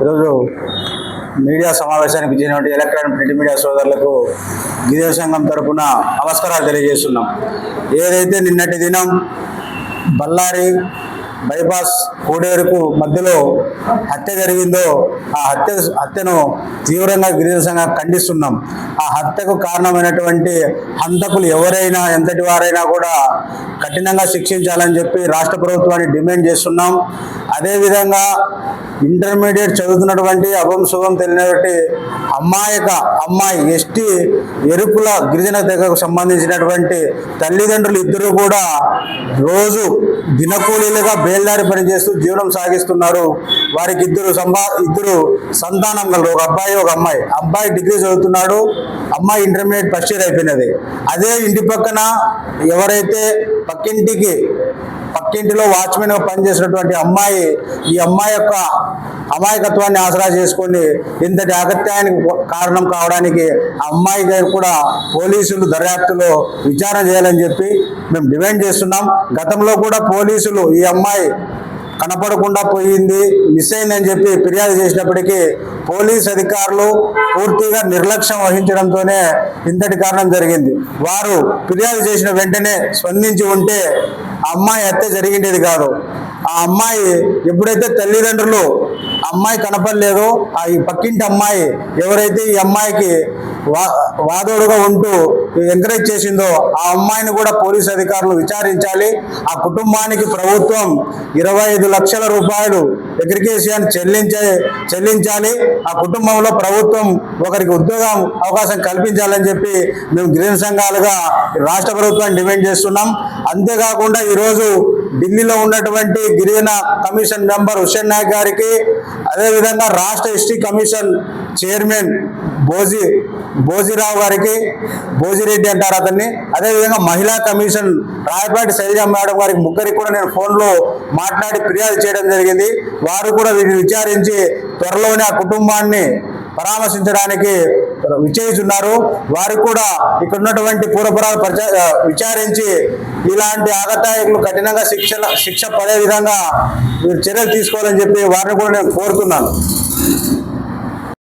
ఈరోజు మీడియా సమావేశానికి వచ్చినటువంటి ఎలక్ట్రానిక్ ప్రింట్ మీడియా సోదరులకు గిరిజన సంఘం తరఫున నమస్కారాలు తెలియజేస్తున్నాం. ఏదైతే నిన్నటి దినం బళ్ళారి బైపాస్ కోడేరుకు మధ్యలో హత్య జరిగిందో ఆ హత్య హత్యను తీవ్రంగా గిరిజన ఖండిస్తున్నాం. ఆ హత్యకు కారణమైనటువంటి హంతకులు ఎవరైనా ఎంతటి వారైనా కూడా కఠినంగా శిక్షించాలని చెప్పి రాష్ట్ర ప్రభుత్వాన్ని డిమాండ్ చేస్తున్నాం. అదేవిధంగా ఇంటర్మీడియట్ చదువుతున్నటువంటి అభం శుభం తెలియనటువంటి అమ్మాయిక అమ్మాయి ఎస్టీ ఎరుపుల గిరిజన తెగకు సంబంధించినటువంటి తల్లిదండ్రులు ఇద్దరు కూడా రోజు దినకూలీలుగా బేల్దారి పనిచేస్తూ జీవనం సాగిస్తున్నారు. వారికి ఇద్దరు సంబా ఇద్దరు సంతానం కలరు ఒక అబ్బాయి ఒక అమ్మాయి. అబ్బాయి డిగ్రీ చదువుతున్నాడు అమ్మాయి ఇంటర్మీడియట్ ఫస్ట్ ఇయర్ అయిపోయినది. అదే ఇంటి పక్కన ఎవరైతే పక్కింటికి పక్కింటిలో వాచ్మెన్గా పనిచేసినటువంటి అమ్మాయి ఈ అమ్మాయి యొక్క అమాయకత్వాన్ని ఆసరా చేసుకొని ఇంతటి అగత్యానికి కారణం కావడానికి ఆ అమ్మాయి గారు కూడా పోలీసులు దర్యాప్తులో విచారణ చేయాలని చెప్పి మేము డిమాండ్ చేస్తున్నాం. గతంలో కూడా పోలీసులు ఈ అమ్మాయి కనపడకుండా పోయింది మిస్ అయిందని చెప్పి ఫిర్యాదు చేసినప్పటికీ పోలీస్ అధికారులు పూర్తిగా నిర్లక్ష్యం వహించడంతోనే ఇంతటి కారణం జరిగింది. వారు ఫిర్యాదు చేసిన వెంటనే స్పందించి ఉంటే అమ్మాయి హత్య జరిగిండేది కాదు. ఆ అమ్మాయి ఎప్పుడైతే తల్లిదండ్రులు అమ్మాయి కనపడలేదో ఆ ఈ పక్కింటి అమ్మాయి ఎవరైతే ఈ అమ్మాయికి వా వాదోడుగా ఉంటూ ఎంకరేజ్ చేసిందో ఆ అమ్మాయిని కూడా పోలీస్ అధికారులు విచారించాలి. ఆ కుటుంబానికి ప్రభుత్వం ఇరవై ఐదు లక్షల రూపాయలు ఎగ్రికేషన్ చెల్లించే చెల్లించాలి. ఆ కుటుంబంలో ప్రభుత్వం ఒకరికి ఉద్యోగం అవకాశం కల్పించాలని చెప్పి మేము గిరిజన సంఘాలుగా రాష్ట్ర ప్రభుత్వాన్ని డిమాండ్ చేస్తున్నాం. అంతేకాకుండా ఈరోజు ఢిల్లీలో ఉన్నటువంటి గిరిజన కమిషన్ మెంబర్ హుషన్ నాయక్ గారికి అదేవిధంగా రాష్ట్ర ST commission chairman Bhoji Bhojirao గారికి భోజిరెడ్డి అంటారు అతన్ని. అదేవిధంగా మహిళా కమిషన్ రాయపాటి శైలజ మేడం గారికి ముగ్గురికి కూడా నేను ఫోన్లో మాట్లాడి ఫిర్యాదు చేయడం జరిగింది. వారు కూడా వీటిని విచారించి త్వరలోనే ఆ కుటుంబాన్ని పరామర్శించడానికి విచ్చేస్తున్నారు. వారికి కూడా ఇక్కడ ఉన్నటువంటి పూర్వపురాలు విచారించి ఇలాంటి ఆగతాయకులు కఠినంగా శిక్ష శిక్ష పడే విధంగా మీరు చర్యలు తీసుకోవాలని చెప్పి వారిని కూడా నేను కోరుతున్నాను.